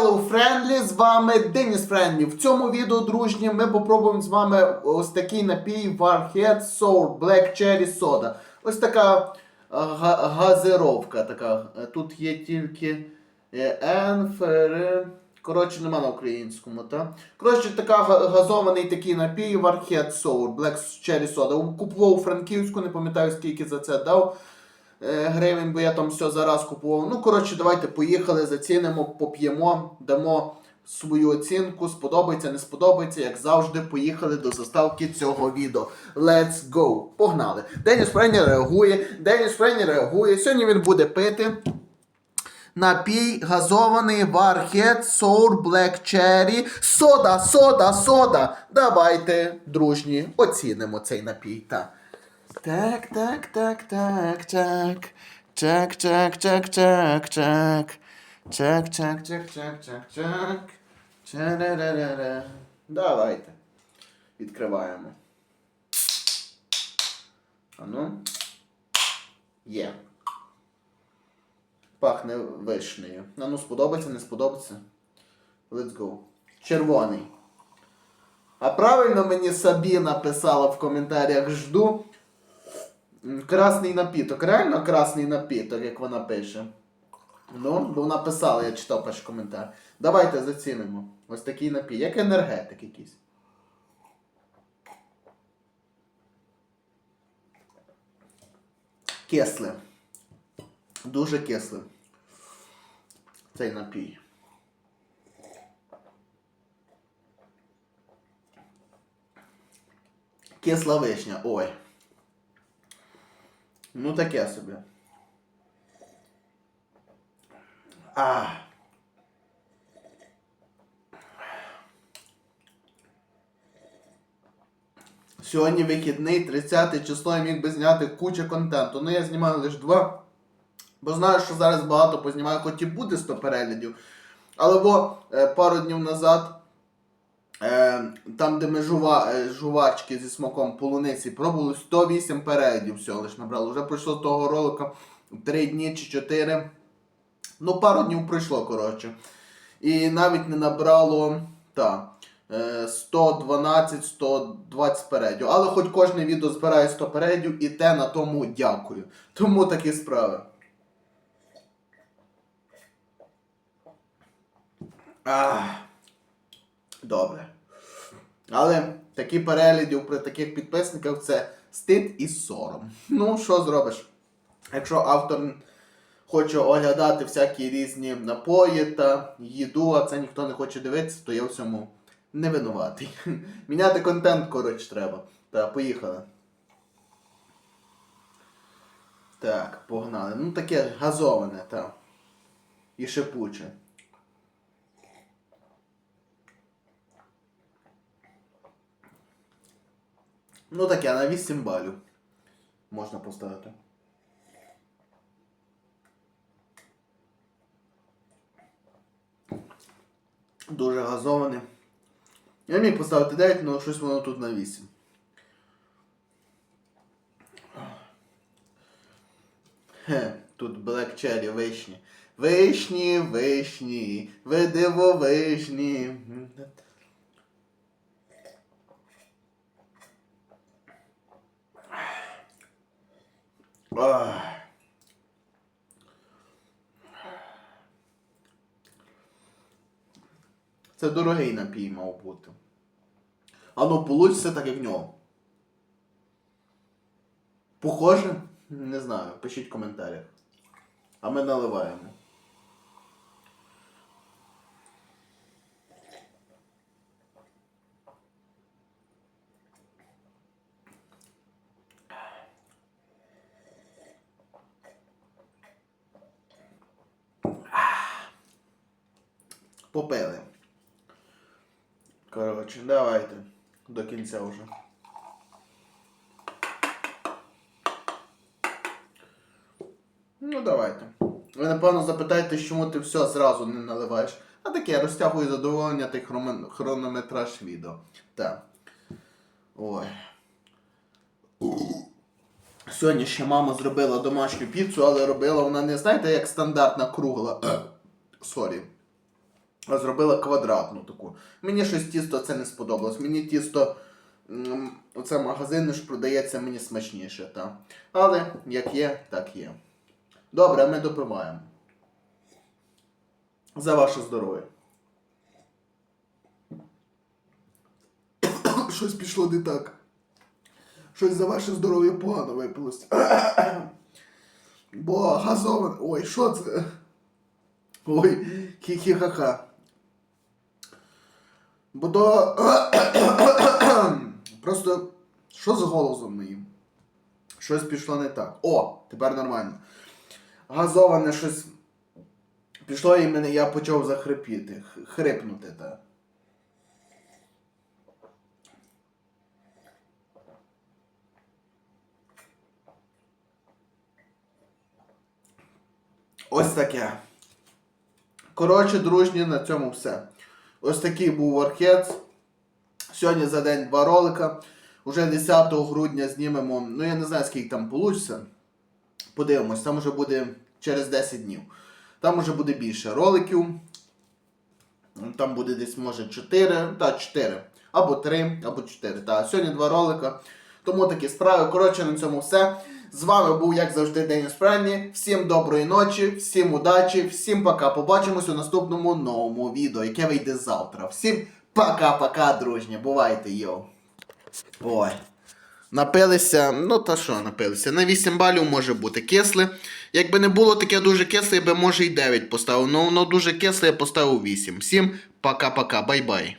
Hello Friendly, з вами Деніс Френдлі. В цьому відео, дружні, ми попробуємо з вами ось такий напій Warhead Sour Black Cherry Soda. Ось така е, газировка така. Е, Тут є тільки е, Коротше, нема на українському, так? Коротше, така газований такий напій Warhead Sour Black Cherry Soda. Купував у Франківську, не пам'ятаю скільки за це дав гривень, бо я там все зараз купував. Ну, коротше, давайте поїхали, зацінимо, поп'ємо, дамо свою оцінку. Сподобається, не сподобається, як завжди, поїхали до заставки цього відео. Let's go! Погнали! Деніс Френі реагує, Деніс Френі реагує. Сьогодні він буде пити. Напій газований Warhead Sour Black Cherry. Сода, сода, сода. Давайте, дружні, оцінимо цей напій. Так. Так, так, так, так, так. Чак, чак, чак, чак, чак. Чак, чак, чак, чак, чак, чак. Ча-ра-ра-ра-ра. Давайте. Відкриваємо. Ану. Є. Пахне вишнею. А ну сподобається, не сподобається. Let's go. Червоний. А правильно мені Сабіна писала в коментарях жду. Красний напіток. Реально красний напіток, як вона пише. Ну, бо вона писала, я читав перший коментар. Давайте зацінимо. Ось такий напій. Як енергетик якийсь. Кисле. Дуже кисле. Цей напій. Кисла вишня. Ой. Ну таке собі. А. Сьогодні вихідний, 30 число, я міг би зняти кучу контенту. Ну я знімаю лише два. Бо знаю, що зараз багато познімаю, хоч і буде 100 переглядів. Але бо е, пару днів назад, там, де ми жува, е, жувачки зі смаком полуниці пробували, 108 переглядів всього лиш набрали. Вже пройшло того ролика 3 дні чи 4. Ну, пару днів пройшло, коротше. І навіть не набрало та, е, 112-120 передів. Але хоч кожне відео збирає 100 передів, і те на тому дякую. Тому такі справи. Ах, добре. Але такі переглядів при таких підписниках це стид і сором. Ну, що зробиш? Якщо автор хоче оглядати всякі різні напої та їду, а це ніхто не хоче дивитися, то я в цьому не винуватий. Міняти контент, коротше, треба. Так, поїхали. Так, погнали. Ну таке газоване, так. І шипуче. Ну таке, на 8 балів можна поставити. Дуже газоване. Я міг поставити 9, але щось воно тут на 8. Хе, тут Black Cherry вишні. Вишні, вишні, ви дивовижні. Ах. Це дорогий напій мав бути. А ну получиться так, як в нього. Похоже? Не знаю. Пишіть в коментарях. А ми наливаємо. Попили. Коротше, давайте. До кінця вже. Ну, давайте. Ви напевно запитаєте, чому ти все зразу не наливаєш. А таке, я розтягую задоволення та хронометраж відео. Так. Ой. Сьогодні ще мама зробила домашню піцу, але робила вона не знаєте, як стандартна кругла. Сорі. Зробила квадратну таку. Мені щось тісто це не сподобалось. Мені тісто. Оце магазинне ж продається мені смачніше, та. Але як є, так є. Добре, ми допиваємо. За ваше здоров'я. Щось пішло не так. Щось за ваше здоров'я погано випилось. Бо газоване. Ой, що це? Ой, хі-хі-ха-ха. Бо до. Просто що з голосом моїм? Щось пішло не так. О, тепер нормально. Газоване щось. Пішло і мене я почав захрипіти. Хрипнути, так. Ось таке. Коротше, дружні, на цьому все. Ось такий був Warheads. Сьогодні за день два ролика. Уже 10 грудня знімемо. Ну я не знаю, скільки там вийде. Подивимось, там вже буде через 10 днів. Там вже буде більше роликів. Там буде десь, може, 4, та 4. Або 3, або 4. Та. Сьогодні два ролика. Тому такі справи. Коротше, на цьому все. З вами був, як завжди, Деніс Френні. Всім доброї ночі, всім удачі, всім пока. Побачимось у наступному новому відео, яке вийде завтра. Всім пока-пока, дружні. Бувайте, йоу. Ой. Напилися, ну та що напилися? На 8 балів може бути кисле. Якби не було таке дуже кисле, я би може і 9 поставив. Ну воно дуже кисле, я поставив 8. Всім пока-пока, бай-бай.